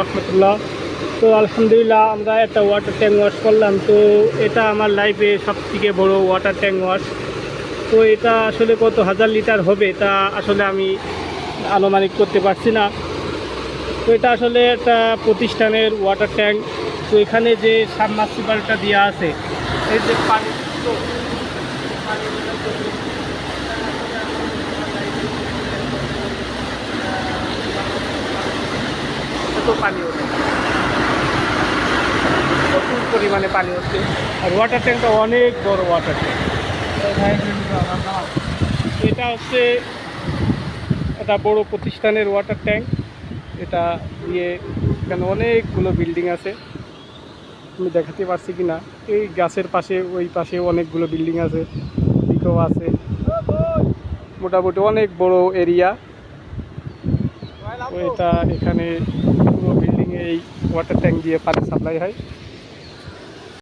রহমতুল্লাহ। তো আলহামদুলিল্লাহ আমরা একটা ওয়াটার ট্যাঙ্ক ওয়াশ করলাম। তো এটা আমার লাইফে সব থেকে বড়ো ওয়াটার ট্যাঙ্ক ওয়াশ তো এটা আসলে কত হাজার লিটার হবে তা আসলে আমি আনুমানিক করতে পারছি না। তো এটা আসলে একটা প্রতিষ্ঠানের ওয়াটার ট্যাঙ্ক তো এখানে যে সাবমার্সিবলটা দেওয়া আছে, এই যে পানি তো এত পানি প্রচুর পরিমাণে পানি হচ্ছে আর ওয়াটার ট্যাঙ্কটা অনেক বড় ওয়াটার ট্যাঙ্ক এটা হচ্ছে একটা বড় প্রতিষ্ঠানের ওয়াটার ট্যাঙ্ক এটা দিয়ে এখানে অনেকগুলো বিল্ডিং আছে। আমি দেখাতে পারছি কি না এই গাছের পাশে, ওই পাশে অনেকগুলো বিল্ডিং আছে। দিকেও আছে। মোটামুটি অনেক বড় এরিয়া তো এটা এখানে পুরো বিল্ডিংয়ে এই ওয়াটার ট্যাঙ্ক দিয়ে পানি সাপ্লাই হয়।